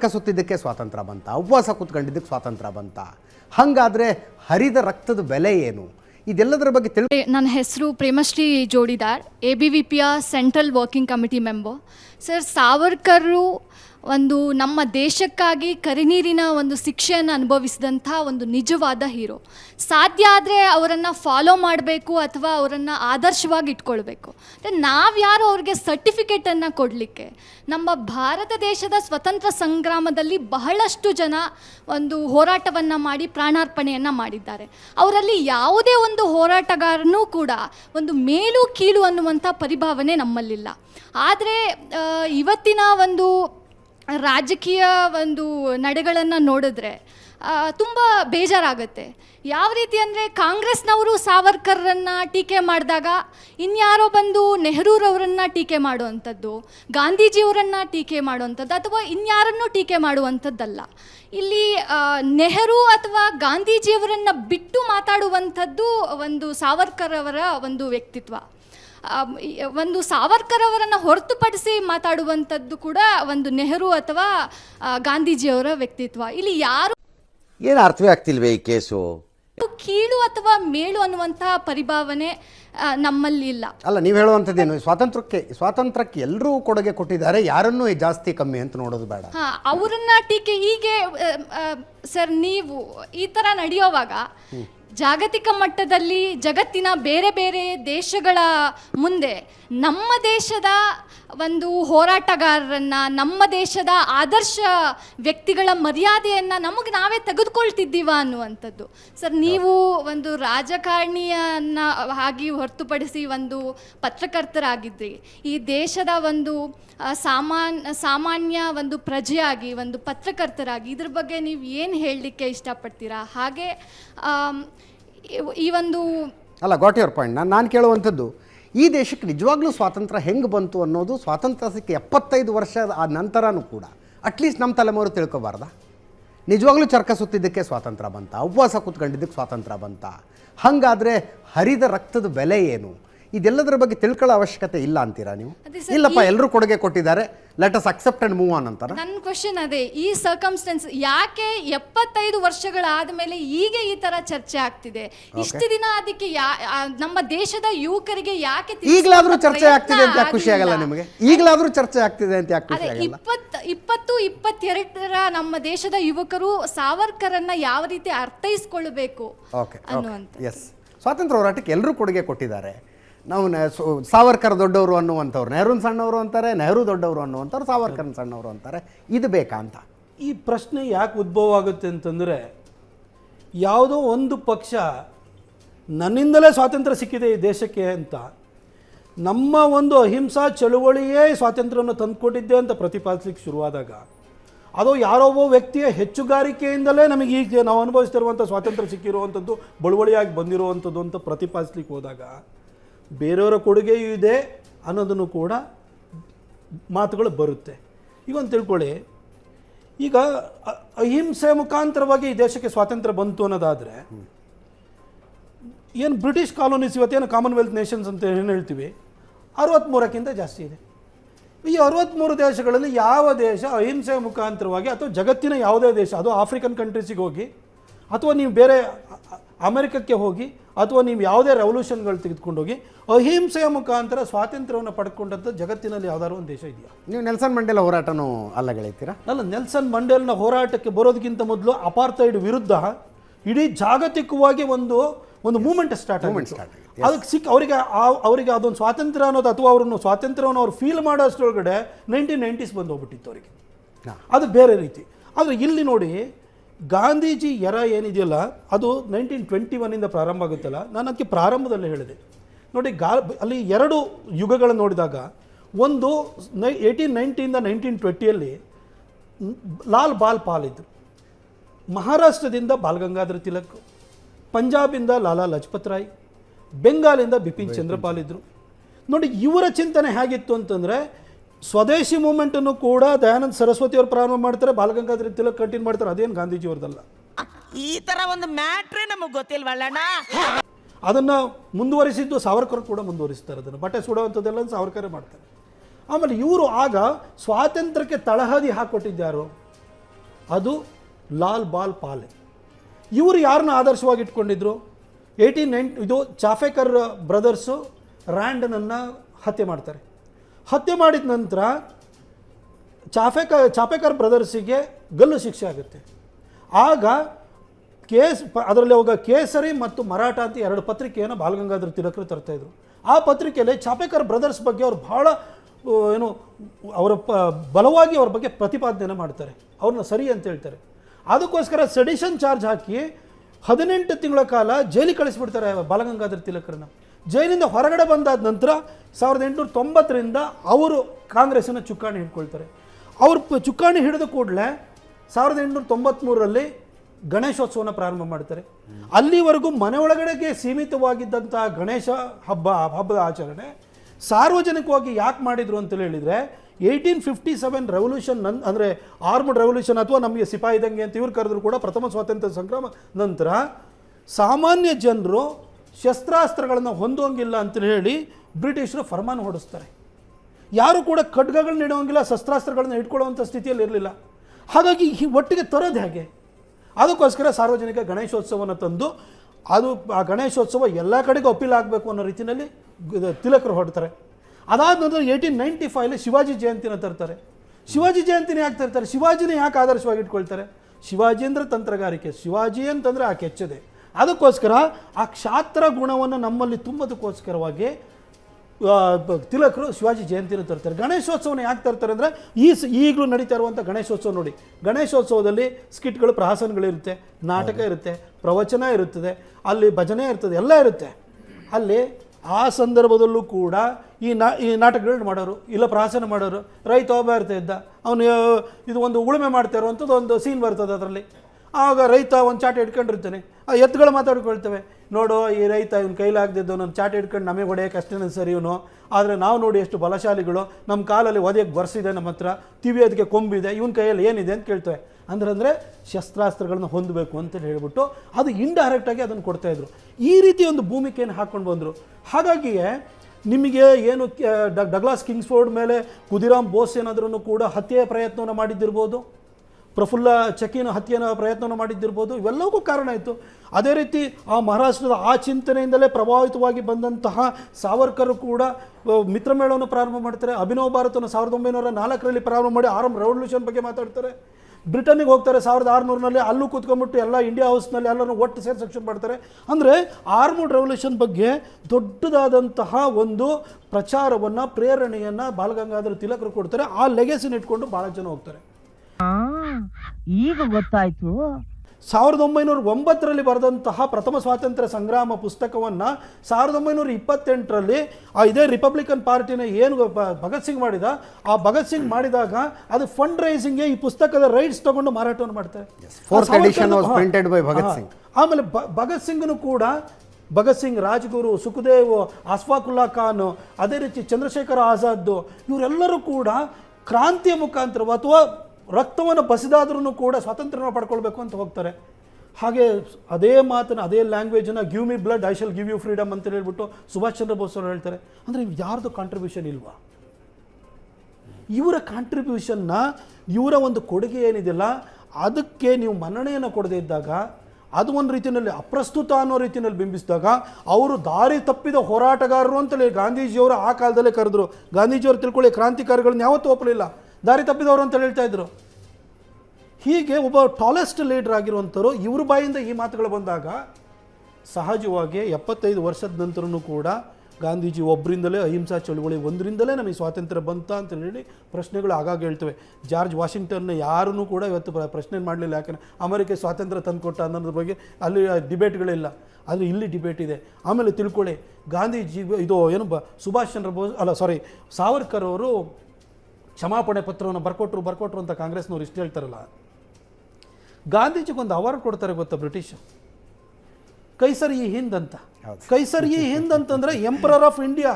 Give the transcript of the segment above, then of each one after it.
ಪಕ್ಕ ಸುತ್ತಿದ್ದಕ್ಕೆ ಸ್ವಾತಂತ್ರ್ಯ ಬಂತ, ಉಪವಾಸ ಕೂತ್ಕೊಂಡಿದ್ದಕ್ಕೆ ಸ್ವಾತಂತ್ರ್ಯ ಬಂತ. ಹಾಗಾದ್ರೆ ಹರಿದ ರಕ್ತದ ಬೆಲೆ ಏನು? ಇದೆಲ್ಲದರ ಬಗ್ಗೆ ತಿಳಿ ನನ್ನ ಹೆಸರು Premashree Jodidar, A B V ಪಿಯ central working committee member. Sir ಸಾವರ್ಕರ್ರು ಒಂದು ನಮ್ಮ ದೇಶಕ್ಕಾಗಿ ಕರಿನೀರಿನ ಒಂದು ಶಿಕ್ಷೆಯನ್ನು ಅನುಭವಿಸಿದಂಥ ಒಂದು ನಿಜವಾದ ಹೀರೋ. ಸಾಧ್ಯ ಆದರೆ ಅವರನ್ನು ಫಾಲೋ ಮಾಡಬೇಕು ಅಥವಾ ಅವರನ್ನು ಆದರ್ಶವಾಗಿ ಇಟ್ಕೊಳ್ಬೇಕು. ಅಂದರೆ ನಾವ್ಯಾರು ಅವ್ರಿಗೆ ಸರ್ಟಿಫಿಕೇಟನ್ನು ಕೊಡಲಿಕ್ಕೆ? ನಮ್ಮ ಭಾರತ ದೇಶದ ಸ್ವತಂತ್ರ ಸಂಗ್ರಾಮದಲ್ಲಿ ಬಹಳಷ್ಟು ಜನ ಒಂದು ಹೋರಾಟವನ್ನು ಮಾಡಿ ಪ್ರಾಣಾರ್ಪಣೆಯನ್ನು ಮಾಡಿದ್ದಾರೆ. ಅವರಲ್ಲಿ ಯಾವುದೇ ಒಂದು ಹೋರಾಟಗಾರನೂ ಕೂಡ ಒಂದು ಮೇಲು ಕೀಳು ಅನ್ನುವಂಥ ಪರಿಭಾವನೆ ನಮ್ಮಲ್ಲಿಲ್ಲ. ಆದರೆ ಇವತ್ತಿನ ಒಂದು ರಾಜಕೀಯ ಒಂದು ನಡೆಗಳನ್ನು ನೋಡಿದ್ರೆ ತುಂಬ ಬೇಜಾರಾಗುತ್ತೆ. ಯಾವ ರೀತಿ ಅಂದರೆ ಕಾಂಗ್ರೆಸ್ನವರು ಸಾವರ್ಕರ್ರನ್ನು ಟೀಕೆ ಮಾಡಿದಾಗ ಇನ್ಯಾರೋ ಬಂದು ನೆಹರೂರವರನ್ನು ಟೀಕೆ ಮಾಡುವಂಥದ್ದು, ಗಾಂಧೀಜಿಯವರನ್ನು ಟೀಕೆ ಮಾಡುವಂಥದ್ದು, ಅಥವಾ ಇನ್ಯಾರನ್ನೂ ಟೀಕೆ ಮಾಡುವಂಥದ್ದಲ್ಲ. ಇಲ್ಲಿ ನೆಹರು ಅಥವಾ ಗಾಂಧೀಜಿಯವರನ್ನು ಬಿಟ್ಟು ಮಾತಾಡುವಂಥದ್ದು ಒಂದು ಸಾವರ್ಕರ್ ಅವರ ಒಂದು ವ್ಯಕ್ತಿತ್ವ. ಒಂದು ಸಾವರ್ಕರ್ ಅವರನ್ನು ಹೊರತುಪಡಿಸಿ ಮಾತಾಡುವಂಥದ್ದು ಕೂಡ ಒಂದು ನೆಹರು ಅಥವಾ ಗಾಂಧೀಜಿಯವರ ವ್ಯಕ್ತಿತ್ವ. ಇಲ್ಲಿ ಯಾರು ಏನು ಅರ್ಥವೇ ಆಗ್ತಿಲ್ವೇ ಈ ಕೇಸು? ಕೀಳು ಅಥವಾ ಮೇಳು ಅನ್ನುವಂತಹ ಪರಿಭಾವನೆ ನಮ್ಮಲ್ಲಿ ಇಲ್ಲ. ಅಲ್ಲ ನೀವು ಹೇಳುವಂಥದ್ದೇನು? ಸ್ವಾತಂತ್ರ್ಯಕ್ಕೆ ಸ್ವಾತಂತ್ರ್ಯಕ್ಕೆ ಎಲ್ಲರೂ ಕೊಡುಗೆ ಕೊಟ್ಟಿದ್ದಾರೆ ಯಾರನ್ನೂ ಜಾಸ್ತಿ ಕಮ್ಮಿ ಅಂತ ನೋಡೋದು ಬೇಡ. ಹಾ ಅವರನ್ನ ಟೀಕೆ ಹೀಗೆ ಸರ್ ನೀವು ಈ ತರ ನಡೆಯೋವಾಗ ಜಾಗತಿಕ ಮಟ್ಟದಲ್ಲಿ ಜಗತ್ತಿನ ಬೇರೆ ಬೇರೆ ದೇಶಗಳ ಮುಂದೆ ನಮ್ಮ ದೇಶದ ಒಂದು ಹೋರಾಟಗಾರರನ್ನ, ನಮ್ಮ ದೇಶದ ಆದರ್ಶ ವ್ಯಕ್ತಿಗಳ ಮರ್ಯಾದೆಯನ್ನು ನಮಗೆ ನಾವೇ ತೆಗೆದುಕೊಳ್ತಿದ್ದೀವ ಅನ್ನುವಂಥದ್ದು. ಸರ್, ನೀವು ಒಂದು ರಾಜಕಾರಣಿಯನ್ನ ಆಗಿ ಹೊರತುಪಡಿಸಿ ಒಂದು ಪತ್ರಕರ್ತರಾಗಿದ್ರಿ. ಈ ದೇಶದ ಒಂದು ಸಾಮಾನ್ಯ ಸಾಮಾನ್, ಸಾಮಾನ್ಯ ಒಂದು ಪ್ರಜೆಯಾಗಿ, ಒಂದು ಪತ್ರಕರ್ತರಾಗಿ, ಇದ್ರ ಬಗ್ಗೆ ನೀವು ಏನು ಹೇಳಲಿಕ್ಕೆ ಇಷ್ಟಪಡ್ತೀರಾ? ಹಾಗೆ ಈ ಒಂದು ಅಲ್ಲ ಗಾಟ್ ಯುವರ್ ಪಾಯಿಂಟ್ ನಾನು ನಾನು ಕೇಳುವಂಥದ್ದು ಈ ದೇಶಕ್ಕೆ ನಿಜವಾಗ್ಲೂ ಸ್ವಾತಂತ್ರ್ಯ ಹೆಂಗೆ ಬಂತು ಅನ್ನೋದು ಸ್ವಾತಂತ್ರ್ಯ ಸಿಕ್ಕ ಎಪ್ಪತ್ತೈದು ವರ್ಷ ಆ ನಂತರನೂ ಕೂಡ ಅಟ್ಲೀಸ್ಟ್ ನಮ್ಮ ತಲೆಮಾರು ತಿಳ್ಕೊಬಾರ್ದ? ನಿಜವಾಗ್ಲೂ ಚರ್ಕ ಸುತ್ತಿದ್ದಕ್ಕೆ ಸ್ವಾತಂತ್ರ್ಯ ಬಂತ? ಉಪವಾಸ ಕೂತ್ಕೊಂಡಿದ್ದಕ್ಕೆ ಸ್ವಾತಂತ್ರ್ಯ ಬಂತ? ಹಾಗಾದರೆ ಹರಿದ ರಕ್ತದ ಬೆಲೆ ಏನು? ಇದೆಲ್ಲದರ ಬಗ್ಗೆ ತಿಳ್ಕೊಳ್ಳೋ ಅವಶ್ಯಕತೆ ಇಲ್ಲ ಅಂತೀರಾ ನೀವು? ಅದೇ ಇಲ್ಲಪ್ಪ ಎಲ್ಲರೂ ಕೊಡುಗೆ ಕೊಟ್ಟಿದ್ದಾರೆ. Let us accept and move on ಅಂತಾರ? ನನ್ನ ಕ್ವಶನ್ ಅದೇ ಈ ಸರ್ಕಮ್ಸ್ಟೆನ್ಸ್ ಯಾಕೆ ಎಪ್ಪತ್ತೈದು ವರ್ಷಗಳಾದ ಮೇಲೆ ಈಗ ಈ ತರ ಚರ್ಚೆ ಆಗ್ತಿದೆ? ಇಷ್ಟು ದಿನ ಅದಕ್ಕೆ ಯಾ- ಆ, ನಮ್ಮ ದೇಶದ ಯುವಕರಿಗೆ ಯಾಕೆ ತಿಳಿಸುವಂತ ಈಗಲಾದ್ರೂ ಚರ್ಚೆ ಆಗ್ತಿದೆ ಅಂತ ಯಾಕೆ ಖುಷಿ ಆಗಲ್ಲ ಆಗ್ಲಿಲ್ಲ? ನಿಮಗೆ? ಈಗಲಾದ್ರೂ ಚರ್ಚೆ ಆಗ್ತಿದೆ ಅಂತ ಯಾಕೆ ಖುಷಿ ಅದೇ ಆಗಲ್ಲ? ಇಪ್ಪತ್ ಇಪ್ಪತ್ತು ಇಪ್ಪತ್ತೆರಡರ ನಮ್ಮ ದೇಶದ ಯುವಕರು ಸಾವರ್ಕರನ್ನ ಯಾವ ರೀತಿ ಅರ್ಥೈಸ್ಕೊಳ್ಬೇಕು ಓಕೆ ಎಸ್ ಸ್ವಾತಂತ್ರ್ಯ ಹೋರಾಟಕ್ಕೆ ಎಲ್ಲರೂ ಕೊಡುಗೆ ಕೊಟ್ಟಿದ್ದಾರೆ. ನಾವು ಸಾವರ್ಕರ್ ದೊಡ್ಡವರು ಅನ್ನುವಂಥವ್ರು. ನೆಹರೂನ್ ಸಣ್ಣವರು ಅಂತಾರೆ, ನೆಹರು ದೊಡ್ಡವರು ಅನ್ನುವಂಥವ್ರು, ಸಾವರ್ಕರ್ನ ಸಣ್ಣವರು ಅಂತಾರೆ. ಇದು ಬೇಕಾ ಅಂತ. ಈ ಪ್ರಶ್ನೆ ಯಾಕೆ ಉದ್ಭವ ಆಗುತ್ತೆ ಅಂತಂದರೆ, ಯಾವುದೋ ಒಂದು ಪಕ್ಷ ನನ್ನಿಂದಲೇ ಸ್ವಾತಂತ್ರ್ಯ ಸಿಕ್ಕಿದೆ ಈ ದೇಶಕ್ಕೆ ಅಂತ, ನಮ್ಮ ಒಂದು ಅಹಿಂಸಾ ಚಳುವಳಿಯೇ ಸ್ವಾತಂತ್ರ್ಯವನ್ನು ತಂದುಕೊಟ್ಟಿದ್ದೆ ಅಂತ ಪ್ರತಿಪಾದಿಸ್ಲಿಕ್ಕೆ ಶುರುವಾದಾಗ, ಅದು ಯಾರೋ ಒಬ್ಬ ವ್ಯಕ್ತಿಯ ಹೆಚ್ಚುಗಾರಿಕೆಯಿಂದಲೇ ನಮಗೆ ಈಗ ನಾವು ಅನುಭವಿಸ್ತಿರುವಂಥ ಸ್ವಾತಂತ್ರ್ಯ ಸಿಕ್ಕಿರುವಂಥದ್ದು, ಬಳುವಳಿಯಾಗಿ ಬಂದಿರುವಂಥದ್ದು ಅಂತ ಪ್ರತಿಪಾದಿಸ್ಲಿಕ್ಕೆ ಹೋದಾಗ ಬೇರೆಯವರ ಕೊಡುಗೆಯೂ ಇದೆ ಅನ್ನೋದನ್ನು ಕೂಡ ಮಾತುಗಳು ಬರುತ್ತೆ. ಈಗ ಒಂದು ತಿಳ್ಕೊಳ್ಳಿ. ಈಗ ಅಹಿಂಸೆ ಮುಖಾಂತರವಾಗಿ ಈ ದೇಶಕ್ಕೆ ಸ್ವಾತಂತ್ರ್ಯ ಬಂತು ಅನ್ನೋದಾದರೆ ಏನು ಬ್ರಿಟಿಷ್ ಕಾಲೋನೀಸ್ ಇವತ್ತೇನು ಕಾಮನ್ವೆಲ್ತ್ ನೇಷನ್ಸ್ ಅಂತ ಏನು ಹೇಳ್ತೀವಿ? ಅರವತ್ತ್ಮೂರಕ್ಕಿಂತ ಜಾಸ್ತಿ ಇದೆ. ಈ ಅರವತ್ತ್ಮೂರು ದೇಶಗಳಲ್ಲಿ ಯಾವ ದೇಶ ಅಹಿಂಸೆ ಮುಖಾಂತರವಾಗಿ ಅಥವಾ ಜಗತ್ತಿನ ಯಾವುದೇ ದೇಶ, ಅದು ಆಫ್ರಿಕನ್ ಕಂಟ್ರೀಸಿಗೆ ಹೋಗಿ, ಅಥವಾ ನೀವು ಬೇರೆ ಅಮೆರಿಕಕ್ಕೆ ಹೋಗಿ ಅಥವಾ ನೀವು ಯಾವುದೇ ರೆವಲ್ಯೂಷನ್ಗಳು ತೆಗೆದುಕೊಂಡು ಹೋಗಿ ಅಹಿಂಸೆಯ ಮುಖಾಂತರ ಸ್ವಾತಂತ್ರ್ಯವನ್ನು ಪಡ್ಕೊಂಡಂಥ ಜಗತ್ತಿನಲ್ಲಿ ಯಾವ್ದಾದ್ರು ಒಂದು ದೇಶ ಇದೆಯಾ? ನೀವು ನೆಲ್ಸನ್ ಮಂಡೇಲ ಹೋರಾಟನೂ ಅಲ್ಲಗೆಳಿತೀರಾ ಅಲ್ಲ ನೆಲ್ಸನ್ ಮಂಡೇಲ್ನ ಹೋರಾಟಕ್ಕೆ ಬರೋದಕ್ಕಿಂತ ಮೊದಲು ಅಪಾರ್ಥೈಡ್ ವಿರುದ್ಧ ಇಡೀ ಜಾಗತಿಕವಾಗಿ ಒಂದು ಒಂದು ಮೂಮೆಂಟ್ ಸ್ಟಾರ್ಟ್ ಆಗಿದೆ, ಅದಕ್ಕೆ ಸಿಕ್ಕ ಅವರಿಗೆ ಆ- ಅವರಿಗೆ ಅದೊಂದು ಸ್ವಾತಂತ್ರ್ಯ ಅನ್ನೋದು ಅಥವಾ ಅವ್ರನ್ನು ಸ್ವಾತಂತ್ರ್ಯವನ್ನು ಅವ್ರು ಫೀಲ್ ಮಾಡೋ ಅಷ್ಟರೊಳಗಡೆ ನೈನ್ಟೀನ್ ನೈಂಟೀಸ್ ಬಂದು ಹೋಗ್ಬಿಟ್ಟಿತ್ತು ಅವರಿಗೆ. ಅದು ಬೇರೆ ರೀತಿ. ಆದರೆ ಇಲ್ಲಿ ನೋಡಿ ಗಾಂಧೀಜಿ ಎರ ಏನಿದೆಯಲ್ಲ ಅದು ನೈನ್ಟೀನ್ ಟ್ವೆಂಟಿ ಒನ್ನಿಂದ ಪ್ರಾರಂಭ ಆಗುತ್ತಲ್ಲ ನಾನು ಅದಕ್ಕೆ ಪ್ರಾರಂಭದಲ್ಲಿ ಹೇಳಿದೆ. ನೋಡಿ ಗಾ ಅಲ್ಲಿ ಎರಡು ಯುಗಗಳನ್ನು ನೋಡಿದಾಗ ಒಂದು ನೈ ಏಯ್ಟೀನ್ ನೈನ್ಟಿಯಿಂದ ನೈನ್ಟೀನ್ ಟ್ವೆಂಟಿಯಲ್ಲಿ ಲಾಲ್ ಬಾಲ್ ಪಾಲ್ ಇದ್ದರು ಮಹಾರಾಷ್ಟ್ರದಿಂದ ಬಾಲ್ ಗಂಗಾಧರ ತಿಲಕ್ ಪಂಜಾಬಿಂದ ಲಾಲಾ ಲಜಪತ್ ರಾಯ್ ಬೆಂಗಾಲಿಂದ ಬಿಪಿನ್ ಚಂದ್ರಪಾಲ್ ಇದ್ದರು ನೋಡಿ ಇವರ ಚಿಂತನೆ ಹೇಗಿತ್ತು ಅಂತಂದರೆ ಸ್ವದೇಶಿ ಮೂಮೆಂಟನ್ನು ಕೂಡ ದಯಾನಂದ ಸರಸ್ವತಿ ಅವರು ಪ್ರಾರಂಭ ಮಾಡ್ತಾರೆ ಬಾಲಗಂಗಾಧರ ತಿಲಕ್ ಕಂಟಿನ್ಯೂ ಮಾಡ್ತಾರೆ ಅದೇನು ಗಾಂಧೀಜಿಯವ್ರದಲ್ಲ ಈ ತರ ಒಂದು ಮ್ಯಾಟ್ರೇ ನಮಗೆ ಗೊತ್ತಿಲ್ವಲ್ಲಣ್ಣ ಅದನ್ನು ಮುಂದುವರಿಸಿದ್ದು ಸಾವರ್ಕರ್ ಕೂಡ ಮುಂದುವರಿಸ್ತಾರೆ ಅದನ್ನು. ಬಟ್ಟೆ ಸುಡುವಂಥದ್ದೆಲ್ಲ ಸಾವರ್ಕರೇ ಮಾಡ್ತಾರೆ. ಆಮೇಲೆ ಇವರು ಆಗ ಸ್ವಾತಂತ್ರ್ಯಕ್ಕೆ ತಳಹದಿ ಹಾಕ್ಕೊಟ್ಟಿದ್ದಾರು ಅದು ಲಾಲ್ ಬಾಲ್ ಪಾಲೆ. ಇವರು ಯಾರನ್ನ ಆದರ್ಶವಾಗಿ ಇಟ್ಕೊಂಡಿದ್ರು? ಏಯ್ಟೀನ್ ನೈನ್ ಇದು ಚಾಫೇಕರ್ ಬ್ರದರ್ಸು ರ್ಯಾಂಡನನ್ನು ಹತ್ಯೆ ಮಾಡ್ತಾರೆ. ಹತ್ಯೆ ಮಾಡಿದ ನಂತರ ಚಾಫೇಕ ಚಾಪೇಕರ್ ಬ್ರದರ್ಸಿಗೆ ಗಲ್ಲು ಶಿಕ್ಷೆ ಆಗುತ್ತೆ. ಆಗ ಕೇಸ್ ಪ- ಅದರಲ್ಲಿ ಅವಾಗ ಕೇಸರಿ ಮತ್ತು ಮರಾಠ ಅಂತ ಎರಡು ಪತ್ರಿಕೆಯನ್ನು ಬಾಲಗಂಗಾಧರ ತಿಲಕರು ತರ್ತಾಯಿದ್ರು ಆ ಪತ್ರಿಕೆಯಲ್ಲಿ ಚಾಪೇಕರ್ ಬ್ರದರ್ಸ್ ಬಗ್ಗೆ ಅವರು ಆ, ಏನು ಅವರ ಪ ಬಲವಾಗಿ ಅವ್ರ ಬಗ್ಗೆ ಪ್ರತಿಪಾದನೆ ಮಾಡ್ತಾರೆ. ಅವ್ರನ್ನ ಸರಿ ಅಂತ ಹೇಳ್ತಾರೆ. ಅದಕ್ಕೋಸ್ಕರ ಸೆಡಿಷನ್ ಚಾರ್ಜ್ ಹಾಕಿ ಹದಿನೆಂಟು ತಿಂಗಳ ಕಾಲ ಜೈಲಿಗೆ ಕಳಿಸ್ಬಿಡ್ತಾರೆ ಬಾಲಗಂಗಾಧರ ತಿಲಕರನ್ನ. ಜೈಲಿಂದ ಹೊರಗಡೆ ಬಂದಾದ ನಂತರ ಸಾವಿರದ ಎಂಟುನೂರ ತೊಂಬತ್ತರಿಂದ ಅವರು ಕಾಂಗ್ರೆಸ್ಸನ್ನು ಚುಕ್ಕಾಣಿ ಹಿಡ್ಕೊಳ್ತಾರೆ. ಅವರು ಚುಕ್ಕಾಣಿ ಹಿಡಿದ ಕೂಡಲೇ ಸಾವಿರದ ಎಂಟುನೂರ ತೊಂಬತ್ತ್ಮೂರರಲ್ಲಿ ಗಣೇಶೋತ್ಸವನ ಪ್ರಾರಂಭ ಮಾಡ್ತಾರೆ. ಅಲ್ಲಿವರೆಗೂ ಮನೆ ಒಳಗಡೆಗೆ ಸೀಮಿತವಾಗಿದ್ದಂಥ ಗಣೇಶ ಹಬ್ಬ ಹಬ್ಬದ ಆಚರಣೆ ಸಾರ್ವಜನಿಕವಾಗಿ ಯಾಕೆ ಮಾಡಿದರು ಅಂತ ಹೇಳಿದರೆ, ಏಯ್ಟೀನ್ ಫಿಫ್ಟಿ ಸೆವೆನ್ ರೆವಲ್ಯೂಷನ್ ನನ್, ಅಂದರೆ ಆರ್ಮ್ಡ್ ರೆವಲ್ಯೂಷನ್ ಅಥವಾ ನಮಗೆ ಸಿಪಾಯಿ ದಂಗೆ ಅಂತ ಇವ್ರು ಕರೆದ್ರು ಕೂಡ ಪ್ರಥಮ ಸ್ವಾತಂತ್ರ್ಯ ಸಂಗ್ರಾಮ ನಂತರ ಸಾಮಾನ್ಯ ಜನರು ಶಸ್ತ್ರಾಸ್ತ್ರಗಳನ್ನು ಹೊಂದೋಂಗಿಲ್ಲ ಅಂತ ಹೇಳಿ ಬ್ರಿಟಿಷರು ಫರ್ಮಾನ್ ಹೊಡಿಸ್ತಾರೆ. ಯಾರೂ ಕೂಡ ಖಡ್ಗಗಳನ್ನ ಇಡೋಂಗಿಲ್ಲ ಶಸ್ತ್ರಾಸ್ತ್ರಗಳನ್ನ ಇಟ್ಕೊಳ್ಳುವಂಥ ಸ್ಥಿತಿಯಲ್ಲಿ ಇರಲಿಲ್ಲ. ಹಾಗಾಗಿ ಈ ಒಟ್ಟಿಗೆ ತರೋದು ಹೇಗೆ? ಅದಕ್ಕೋಸ್ಕರ ಸಾರ್ವಜನಿಕ ಗಣೇಶೋತ್ಸವನ ತಂದು ಅದು ಆ ಗಣೇಶೋತ್ಸವ ಎಲ್ಲ ಕಡೆಗೂ ಅಪೀಲ್ ಆಗಬೇಕು ಅನ್ನೋ ರೀತಿಯಲ್ಲಿ ತಿಲಕರು ಹೊಡ್ತಾರೆ ಅದಾದ ನಂತರ ಏಯ್ಟೀನ್ ನೈಂಟಿ ಫೈವಲ್ಲಿ ಶಿವಾಜಿ ಜಯಂತಿನ ತರ್ತಾರೆ. ಶಿವಾಜಿ ಜಯಂತಿನ ಯಾಕೆ ತರ್ತಾರೆ? ಶಿವಾಜಿನ ಯಾಕೆ ಆದರ್ಶವಾಗಿ ಇಟ್ಕೊಳ್ತಾರೆ? ಶಿವಾಜಿ ಅಂದರೆ ತಂತ್ರಗಾರಿಕೆ, ಶಿವಾಜಿ ಅಂತಂದರೆ ಆ ಕೆಚ್ಚದೆ. ಅದಕ್ಕೋಸ್ಕರ ಆ ಕ್ಷಾತ್ರ ಗುಣವನ್ನು ನಮ್ಮಲ್ಲಿ ತುಂಬೋದಕ್ಕೋಸ್ಕರವಾಗಿ ತಿಲಕರು ಶಿವಾಜಿ ಜಯಂತಿನ ತರ್ತಾರೆ. ಗಣೇಶೋತ್ಸವನ ಯಾಕೆ ತರ್ತಾರೆ ಅಂದರೆ ಈ ಸ- ಈಗಲೂ ನಡೀತಾ ಇರುವಂಥ ಗಣೇಶೋತ್ಸವ ನೋಡಿ. ಗಣೇಶೋತ್ಸವದಲ್ಲಿ ಸ್ಕಿಟ್ಗಳು ಪ್ರಹಸನಗಳಿರುತ್ತೆ ನಾಟಕ ಇರುತ್ತೆ ಪ್ರವಚನ ಇರುತ್ತದೆ ಅಲ್ಲಿ ಭಜನೆ ಇರ್ತದೆ ಎಲ್ಲ ಇರುತ್ತೆ. ಅಲ್ಲಿ ಆ ಸಂದರ್ಭದಲ್ಲೂ ಕೂಡ ಈ ನಾ ಈ ನಾಟಕಗಳನ್ನ ಮಾಡೋರು ಇಲ್ಲ ಪ್ರಹಸನ ಮಾಡೋರು ರೈತ ಒಬ್ಬ ಇರ್ತಾ ಇದ್ದ ಅವನು ಇದು ಒಂದು ಉಳುಮೆ ಮಾಡ್ತಾ ಇರುವಂಥದ್ದು ಒಂದು ಸೀನ್ ಬರ್ತದೆ ಅದರಲ್ಲಿ. ಆಗ ರೈತ ಒಂದು ಚಾಟ ಇಟ್ಕೊಂಡಿರ್ತಾನೆ ಆ ಎತ್ತುಗಳು ಮಾತಾಡ್ಕೊಳ್ತವೆ. ನೋಡು, ಈ ರೈತ ಇವ್ನ ಕೈಲಾಗದಿದ್ದು ನನ್ನ ಚಾಟ ಇಟ್ಕೊಂಡು ನಮಗೆ ಹೊಡೆಯೋಕೆ ಅಷ್ಟೇ ಸರಿ ಇವನು. ಆದರೆ ನಾವು ನೋಡಿ ಎಷ್ಟು ಬಲಶಾಲಿಗಳು. ನಮ್ಮ ಕಾಲಲ್ಲಿ ಒದೆಗೆ ಬರ್ಸಿದೆ ನಮ್ಮ ಹತ್ರ. ತಿವಿ ಅದಕ್ಕೆ ಕೊಂಬಿದೆ. ಇವನ ಕೈಯಲ್ಲಿ ಏನಿದೆ ಅಂತ ಕೇಳ್ತವೆ. ಅಂದ್ರೆ, ಅಂದರೆ ಶಸ್ತ್ರಾಸ್ತ್ರಗಳನ್ನ ಹೊಂದಬೇಕು ಅಂತ ಹೇಳ್ಬಿಟ್ಟು ಅದು ಇಂಡೈರೆಕ್ಟಾಗಿ ಅದನ್ನು ಕೊಡ್ತಾಯಿದ್ರು ಈ ರೀತಿ ಒಂದು ಭೂಮಿಕೆಯನ್ನು ಹಾಕ್ಕೊಂಡು ಬಂದರು. ಹಾಗಾಗಿಯೇ ನಿಮಗೆ ಏನು ಡಗ್ಲಾಸ್ ಕಿಂಗ್ಸ್ಫೋರ್ಡ್ ಮೇಲೆ ಕುದಿರಾಮ್ ಬೋಸ್ ಏನಾದ್ರೂ ಕೂಡ ಹತ್ಯೆಯ ಪ್ರಯತ್ನವನ್ನು ಮಾಡಿದ್ದಿರ್ಬೋದು? ಪ್ರಫುಲ್ಲ ಚಕಿನ ಹತ್ಯೆನ ಪ್ರಯತ್ನವನ್ನು ಮಾಡಿದ್ದಿರ್ಬೋದು ಇವೆಲ್ಲವೂ ಕಾರಣ ಇತ್ತು. ಅದೇ ರೀತಿ ಆ ಮಹಾರಾಷ್ಟ್ರದ ಆ ಚಿಂತನೆಯಿಂದಲೇ ಪ್ರಭಾವಿತವಾಗಿ ಬಂದಂತಹ ಸಾವರ್ಕರ್ ಕೂಡ ಮಿತ್ರಮೇಳವನ್ನು ಪ್ರಾರಂಭ ಮಾಡ್ತಾರೆ. ಅಭಿನವ ಭಾರತವನ್ನು ಸಾವಿರದ ಒಂಬೈನೂರ ನಾಲ್ಕರಲ್ಲಿ ಪ್ರಾರಂಭ ಮಾಡಿ ಆರಂ ರೆವಲ್ಯೂಷನ್ ಬಗ್ಗೆ ಮಾತಾಡ್ತಾರೆ. ಬ್ರಿಟನ್ನಿಗೆ ಹೋಗ್ತಾರೆ ಸಾವಿರದ ಆರುನೂರಿನಲ್ಲಿ, ಅಲ್ಲೂ ಕೂತ್ಕೊಂಡ್ಬಿಟ್ಟು ಎಲ್ಲ ಇಂಡಿಯಾ ಹೌಸ್ನಲ್ಲಿ ಎಲ್ಲರೂ ಒಟ್ಟು ಸೇರಿ ಸೆಕ್ಷನ್ ಮಾಡ್ತಾರೆ. ಅಂದರೆ ಆರ್ಮೂಡ್ ರೆವಲ್ಯೂಷನ್ ಬಗ್ಗೆ ದೊಡ್ಡದಾದಂತಹ ಒಂದು ಪ್ರಚಾರವನ್ನು, ಪ್ರೇರಣೆಯನ್ನು ಬಾಲಗಂಗಾಧರ ತಿಲಕರು ಕೊಡ್ತಾರೆ. ಆ ಲೆಗೆಸಿನ ಇಟ್ಕೊಂಡು ಭಾಳ ಜನ ಹೋಗ್ತಾರೆ. ಈಗ ಗೊತ್ತಾಯ್ತು. ಸಾವಿರದ ಒಂಬೈನೂರ ಒಂಬತ್ತರಲ್ಲಿ ಬರೆದಂತಹ ಪ್ರಥಮ ಸ್ವಾತಂತ್ರ್ಯ ಸಂಗ್ರಾಮ ಪುಸ್ತಕವನ್ನು ಸಾವಿರದ ಒಂಬೈನೂರ ಇಪ್ಪತ್ತೆಂಟರಲ್ಲಿ ಆ ಇದೇ ರಿಪಬ್ಲಿಕನ್ ಪಾರ್ಟಿನ ಏನು ಬ- ಭಗತ್ ಸಿಂಗ್ ಮಾಡಿದ ಆ ಭಗತ್ ಸಿಂಗ್ ಮಾಡಿದಾಗ ಅದು ಫಂಡ್ ರೈಸಿಂಗ್ಗೆ ಈ ಪುಸ್ತಕದ ರೈಟ್ಸ್ ತಗೊಂಡು ಮಾರಾಟವನ್ನು ಮಾಡ್ತಾರೆ. Fourth ಆ edition printed by Bhagat Singh. ಆಮೇಲೆ ಭಗತ್ ಸಿಂಗ್ನು ಕೂಡ ಭಗತ್ ಸಿಂಗ್ ರಾಜ್ಗುರು ಸುಖದೇವ್ ಅಸ್ಫಾಕುಲ್ಲಾ ಖಾನ್ ಅದೇ ರೀತಿ ಚಂದ್ರಶೇಖರ್ ಆಜಾದ್ ಇವರೆಲ್ಲರೂ ಕೂಡ ಕ್ರಾಂತಿಯ ಮುಖಾಂತರ ಅಥವಾ ರಕ್ತವನ್ನು ಬಸಿದಾದ್ರೂ ಕೂಡ ಸ್ವಾತಂತ್ರ್ಯನ ಪಡ್ಕೊಳ್ಬೇಕು ಅಂತ ಹೋಗ್ತಾರೆ. ಹಾಗೆ ಅದೇ ಮಾತನ್ನು, ಅದೇ ಲ್ಯಾಂಗ್ವೇಜನ್ನು give me blood I shall give you freedom ಅಂತ ಹೇಳ್ಬಿಟ್ಟು ಸುಭಾಷ್ ಚಂದ್ರ ಬೋಸ್ ಅವರು ಹೇಳ್ತಾರೆ. ಅಂದರೆ ಯಾರ್ದು ಕಾಂಟ್ರಿಬ್ಯೂಷನ್ ಇಲ್ವಾ? ಇವರ ಕಾಂಟ್ರಿಬ್ಯೂಷನ್ನ ಇವರ ಒಂದು ಕೊಡುಗೆ ಏನಿದೆಯಲ್ಲ, ಅದಕ್ಕೆ ನೀವು ಮನ್ನಣೆಯನ್ನು ಕೊಡದೇ ಇದ್ದಾಗ, ಅದು ಒಂದು ರೀತಿಯಲ್ಲಿ ಅಪ್ರಸ್ತುತ ಅನ್ನೋ ರೀತಿಯಲ್ಲಿ ಬಿಂಬಿಸಿದಾಗ, ಅವರು ದಾರಿ ತಪ್ಪಿದ ಹೋರಾಟಗಾರರು ಅಂತಲೇ ಗಾಂಧೀಜಿಯವರು ಆ ಕಾಲದಲ್ಲೇ ಕರೆದ್ರು. ಗಾಂಧೀಜಿಯವರು ತಿಳ್ಕೊಳ್ಳಿ, ಕ್ರಾಂತಿಕಾರಿಗಳನ್ನ ಯಾವತ್ತೂ ಒಪ್ಪಲಿಲ್ಲ. ದಾರಿ ತಪ್ಪಿದವರು ಅಂತ ಹೇಳ್ತಾ ಇದ್ರು. ಹೀಗೆ ಒಬ್ಬ ಟಾಲೆಸ್ಟ್ ಲೀಡರ್ ಆಗಿರುವಂಥವ್ರು ಇವ್ರ ಬಾಯಿಂದ ಈ ಮಾತುಗಳು ಬಂದಾಗ ಸಹಜವಾಗಿ ಎಪ್ಪತ್ತೈದು ವರ್ಷದ ನಂತರನೂ ಕೂಡ ಗಾಂಧೀಜಿ ಒಬ್ಬರಿಂದಲೇ ಅಹಿಂಸಾ ಚಳುವಳಿ ಒಂದರಿಂದಲೇ ನಮಗೆ ಸ್ವಾತಂತ್ರ್ಯ ಬಂತ ಅಂತ ಹೇಳಿ ಪ್ರಶ್ನೆಗಳು ಆಗಾಗ ಹೇಳ್ತವೆ. ಜಾರ್ಜ್ ವಾಷಿಂಗ್ಟನ್ನ ಯಾರನ್ನೂ ಕೂಡ ಇವತ್ತು ಪ್ರ- ಪ್ರಶ್ನೆ ಮಾಡಲಿಲ್ಲ. ಯಾಕಂದರೆ ಅಮೆರಿಕ ಸ್ವಾತಂತ್ರ್ಯ ತಂದುಕೊಟ್ಟ ಅನ್ನೋದ್ರ ಬಗ್ಗೆ ಅಲ್ಲಿ ಡಿಬೇಟ್ಗಳಿಲ್ಲ ಆದರೆ ಇಲ್ಲಿ. ಡಿಬೇಟ್ ಇದೆ. ಆಮೇಲೆ ತಿಳ್ಕೊಳ್ಳಿ, ಗಾಂಧೀಜಿ ಇದು ಏನು ಸುಭಾಷ್ ಚಂದ್ರ ಬೋಸ್ ಅಲ್ಲ ಸಾರಿ ಸಾವರ್ಕರ್ ಅವರು ಕ್ಷಮಾಪಣೆ ಪತ್ರವನ್ನು ಬರ್ಕೊಟ್ರು ಬರ್ಕೊಟ್ರು ಅಂತ ಕಾಂಗ್ರೆಸ್ನವ್ರು ಇಷ್ಟು ಹೇಳ್ತಾರಲ್ಲ. ಗಾಂಧೀಜಿಗೆ ಒಂದು ಅವಾರ್ಡ್ ಕೊಡ್ತಾರೆ ಗೊತ್ತಾ ಬ್ರಿಟಿಷ್? ಕೈಸರ್ ಈ ಹಿಂದ್ ಅಂತ. ಕೈಸರ್ ಈ ಹಿಂದ್ ಅಂತಂದ್ರೆ ಎಂಪರರ್ ಆಫ್ ಇಂಡಿಯಾ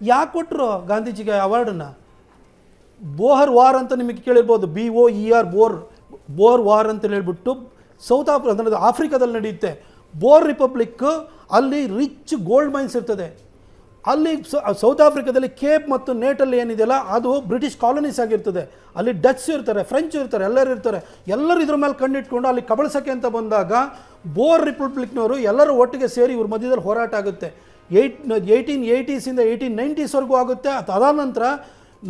ಯಾಕೆ ಕೊಟ್ಟರು ಗಾಂಧೀಜಿಗೆ ಅವಾರ್ಡನ್ನು ಬೋಹರ್ ವಾರ್ ಅಂತ ನಿಮಗೆ ಕೇಳಿರ್ಬೋದು. B O E R Boer Boer war ಅಂತ ಹೇಳ್ಬಿಟ್ಟು ಸೌತ್ ಆಫ್ರಿ ಅಂದರೆ ಆಫ್ರಿಕಾದಲ್ಲಿ ನಡೆಯುತ್ತೆ. ಬೋರ್ ರಿಪಬ್ಲಿಕ್ ಅಲ್ಲಿ ರಿಚ್ ಗೋಲ್ಡ್ ಮೈನ್ಸ್ ಇರ್ತದೆ. ಅಲ್ಲಿ ಸೌತ್ ಆಫ್ರಿಕಾದಲ್ಲಿ ಕೇಪ್ ಮತ್ತು ನೇಟಲ್ಲಿ ಏನಿದೆಯಲ್ಲ, ಅದು ಬ್ರಿಟಿಷ್ ಕಾಲನೀಸ್ ಆಗಿರ್ತದೆ. ಅಲ್ಲಿ ಡಚ್ ಇರ್ತಾರೆ, ಫ್ರೆಂಚ್ ಇರ್ತಾರೆ, ಎಲ್ಲರೂ ಇರ್ತಾರೆ. ಎಲ್ಲರೂ ಇದ್ರ ಮೇಲೆ ಕಣ್ಣಿಟ್ಕೊಂಡು ಅಲ್ಲಿ ಕಬಳಸಕ್ಕೆ ಅಂತ ಬಂದಾಗ ಬೋರ್ ರಿಪಬ್ಲಿಕ್ನವರು ಎಲ್ಲರೂ ಒಟ್ಟಿಗೆ ಸೇರಿ ಇವ್ರ ಮಧ್ಯದಲ್ಲಿ ಹೋರಾಟ ಆಗುತ್ತೆ. ಏಯ್ಟ್ ಏಯ್ಟೀನ್ ಏಯ್ಟೀಸಿಂದ ಏಯ್ಟೀನ್ ನೈಂಟೀಸ್ವರೆಗೂ ಆಗುತ್ತೆ. ಅದು ಅದಾದ ನಂತರ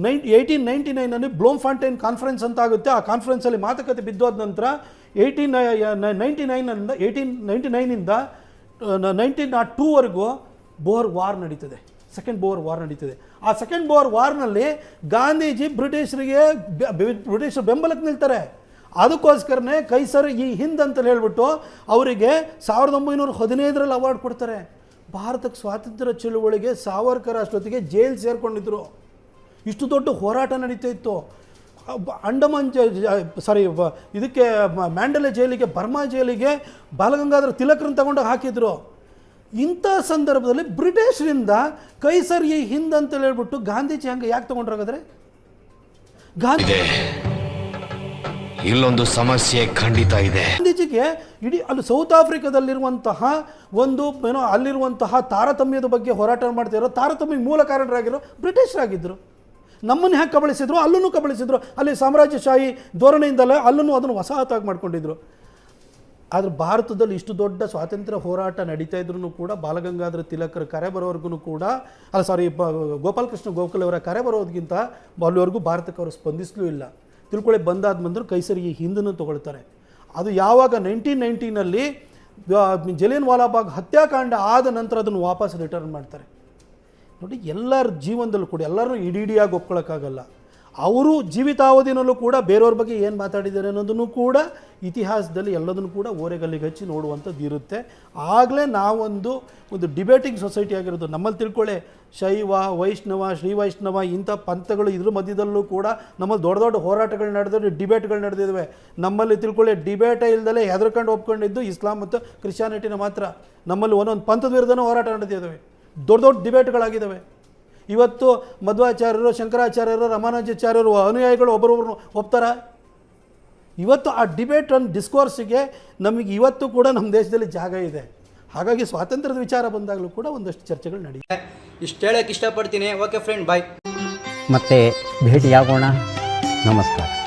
ನೈನ್, ಏಯ್ಟೀನ್ ನೈಂಟಿ ನೈನಲ್ಲಿ ಬ್ಲೋಮ್ ಫಾಂಟೈನ್ ಕಾನ್ಫರೆನ್ಸ್ ಅಂತ ಆಗುತ್ತೆ. ಆ ಕಾನ್ಫರೆನ್ಸಲ್ಲಿ ಮಾತುಕತೆ ಬಿದ್ದೋದ ನಂತರ ಏಯ್ಟೀನ್ ನೈಂಟಿ ನೈನಿಂದ ಏಯ್ಟೀನ್ ನೈಂಟಿ ನೈನಿಂದ ನೈನ್ಟೀನ್ ನಾಟ್ ಟೂವರೆಗೂ ಬೋರ್ ವಾರ್ ನಡೀತದೆ. ಸೆಕೆಂಡ್ ಬೋರ್ ವಾರ್ ನಡೀತದೆ. ಆ ಸೆಕೆಂಡ್ ಬೋರ್ ವಾರ್ನಲ್ಲಿ ಗಾಂಧೀಜಿ ಬ್ರಿಟಿಷರಿಗೆ ಬ್ರಿಟಿಷರು ಬೆಂಬಲಕ್ಕೆ ನಿಲ್ತಾರೆ. ಅದಕ್ಕೋಸ್ಕರನೇ ಕೈಸರ್ ಈ ಹಿಂದ್ ಅಂತ ಹೇಳ್ಬಿಟ್ಟು ಅವರಿಗೆ ಸಾವಿರದ ಒಂಬೈನೂರ ಹದಿನೈದರಲ್ಲಿ ಅವಾರ್ಡ್ ಕೊಡ್ತಾರೆ. ಭಾರತಕ್ಕೆ ಸ್ವಾತಂತ್ರ್ಯ ಚಳುವಳಿಗೆ ಸಾವರ್ಕರ್ ಅಷ್ಟೊತ್ತಿಗೆ ಜೈಲ್ ಸೇರ್ಕೊಂಡಿದ್ರು. ಇಷ್ಟು ದೊಡ್ಡ ಹೋರಾಟ ನಡೀತಾ ಇತ್ತು. ಅಂಡಮಾನ್ ಸಾರಿ ಇದಕ್ಕೆ ಮ್ಯಾಂಡಲ ಮ್ಯಾಂಡಲೆ ಜೈಲಿಗೆ ಬರ್ಮಾ ಜೈಲಿಗೆ ಬಾಲಗಂಗಾಧರ ತಿಲಕರನ್ನ ತಗೊಂಡು ಹಾಕಿದ್ರು. ಇಂಥ ಸಂದರ್ಭದಲ್ಲಿ ಬ್ರಿಟಿಷರಿಂದ ಕೈಸರ್ ಈ ಹಿಂದ್ ಅಂತ ಹೇಳ್ಬಿಟ್ಟು ಗಾಂಧೀಜಿ ಹಂಗೆ ಯಾಕೆ ತಗೊಂಡ್ರಾಗಾದ್ರೆ ಗಾಂಧಿ ಇಲ್ಲೊಂದು ಸಮಸ್ಯೆ ಖಂಡಿತ ಇದೆ. ಗಾಂಧೀಜಿಗೆ ಇಡೀ ಅಲ್ಲಿ ಸೌತ್ ಆಫ್ರಿಕಾದಲ್ಲಿರುವಂತಹ ಒಂದು ಏನೋ ಅಲ್ಲಿರುವಂತಹ ತಾರತಮ್ಯದ ಬಗ್ಗೆ ಹೋರಾಟ ಮಾಡ್ತಿರೋ ತಾರತಮ್ಯ ಮೂಲ ಕಾರಣರಾಗಿರೋ ಬ್ರಿಟಿಷರಾಗಿದ್ದರು ನಮ್ಮನ್ನು ಹ್ಯಾಕೆ ಕಬಳಿಸಿದ್ರು? ಅಲ್ಲೂ ಕಬಳಿಸಿದ್ರು. ಅಲ್ಲಿ ಸಾಮ್ರಾಜ್ಯಶಾಹಿ ಧೋರಣೆಯಿಂದಲೇ ಅಲ್ಲೂ ಅದನ್ನು ವಸಾಹತಾಗಿ ಮಾಡ್ಕೊಂಡಿದ್ರು. ಆದರೆ ಭಾರತದಲ್ಲಿ ಇಷ್ಟು ದೊಡ್ಡ ಸ್ವಾತಂತ್ರ್ಯ ಹೋರಾಟ ನಡೀತಾ ಇದ್ರೂ ಕೂಡ ಬಾಲಗಂಗಾಧರ ತಿಲಕರ ಕರೆ ಬರೋವರೆಗೂ ಕೂಡ, ಅಲ್ಲ ಸಾರಿ ಗೋಪಾಲಕೃಷ್ಣ ಗೋಖಲೆ ಅವರ ಕರೆ ಬರೋದಕ್ಕಿಂತ ಅಲ್ಲಿವರೆಗೂ ಭಾರತಕ್ಕೆ ಅವರು ಸ್ಪಂದಿಸಲೂ ಇಲ್ಲ. ತಿಳ್ಕೊಳ್ಳಿ ಬಂದಾದ ಬಂದರು ಕೈಸರಿಗೆ ಹಿಂದನ್ನು ತಗೊಳ್ತಾರೆ. ಅದು ಯಾವಾಗ ನೈನ್ಟೀನ್ ನೈನ್ಟೀನಲ್ಲಿ ಜಲಿಯನ್ ವಾಲಾಬಾಗ್ ಹತ್ಯಾಕಾಂಡ ಆದ ನಂತರ ಅದನ್ನು ವಾಪಸ್ ರಿಟರ್ನ್ ಮಾಡ್ತಾರೆ. ನೋಡಿ, ಎಲ್ಲರ ಜೀವನದಲ್ಲೂ ಕೂಡ ಎಲ್ಲರೂ ಇಡೀಡಿಯಾಗಿ ಒಪ್ಕೊಳ್ಳೋಕ್ಕಾಗಲ್ಲ ಅವರು ಜೀವಿತಾವಧಿನಲ್ಲೂ ಕೂಡ ಬೇರೆಯವ್ರ ಬಗ್ಗೆ ಏನು ಮಾತಾಡಿದ್ದಾರೆ ಅನ್ನೋದನ್ನು ಕೂಡ ಇತಿಹಾಸದಲ್ಲಿ ಎಲ್ಲದನ್ನು ಕೂಡ ಓರೆಗಲ್ಲಿಗೆ ಹಚ್ಚಿ ನೋಡುವಂಥದ್ದು ಇರುತ್ತೆ. ಆಗಲೇ ನಾವೊಂದು ಒಂದು ಡಿಬೇಟಿಂಗ್ ಸೊಸೈಟಿ ಆಗಿರೋದು. ನಮ್ಮಲ್ಲಿ ತಿಳ್ಕೊಳ್ಳಿ ಶೈವ, ವೈಷ್ಣವ, ಶ್ರೀ ವೈಷ್ಣವ ಇಂಥ ಪಂಥಗಳು ಇದ್ರ ಮಧ್ಯದಲ್ಲೂ ಕೂಡ ನಮ್ಮಲ್ಲಿ ದೊಡ್ಡ ದೊಡ್ಡ ಹೋರಾಟಗಳು ನಡೆದಿವೆ ಡಿಬೇಟ್ಗಳು ನಡೆದಿದ್ದಾವೆ ನಮ್ಮಲ್ಲಿ ತಿಳ್ಕೊಳ್ಳಿ ಡಿಬೇಟೇ ಇಲ್ದಲೇ ಹೆದರ್ಕೊಂಡು ಒಪ್ಕೊಂಡಿದ್ದು ಇಸ್ಲಾಂ ಮತ್ತು ಕ್ರಿಶ್ಚಾನಿಟಿನ ಮಾತ್ರ. ನಮ್ಮಲ್ಲಿ ಒಂದೊಂದು ಪಂಥದ ವಿರುದ್ಧನೂ ಹೋರಾಟ ನಡೆದಿದ್ದಾವೆ. ದೊಡ್ಡ ದೊಡ್ಡ ಡಿಬೇಟ್ಗಳಾಗಿದ್ದಾವೆ ಇವತ್ತು ಮಧ್ವಾಚಾರ್ಯರು ಶಂಕರಾಚಾರ್ಯರು ರಾಮಾನುಜಾಚಾರ್ಯರು ಅನುಯಾಯಿಗಳು ಒಬ್ಬರೊಬ್ಬರು ಒಪ್ತಾರ? ಇವತ್ತು ಆ ಡಿಬೇಟ್ ಅಂಡ್ ಡಿಸ್ಕೋರ್ಸಿಗೆ ನಮಗೆ ಇವತ್ತು ಕೂಡ ನಮ್ಮ ದೇಶದಲ್ಲಿ ಜಾಗ ಇದೆ. ಹಾಗಾಗಿ ಸ್ವಾತಂತ್ರ್ಯದ ವಿಚಾರ ಬಂದಾಗಲೂ ಕೂಡ ಒಂದಷ್ಟು ಚರ್ಚೆಗಳು ನಡೆಯುತ್ತೆ ಇಷ್ಟು ಹೇಳಕ್ಕೆ ಇಷ್ಟಪಡ್ತೀನಿ. ಓಕೆ ಫ್ರೆಂಡ್ ಬಾಯ್ ಮತ್ತೆ ಭೇಟಿಯಾಗೋಣ. ನಮಸ್ಕಾರ.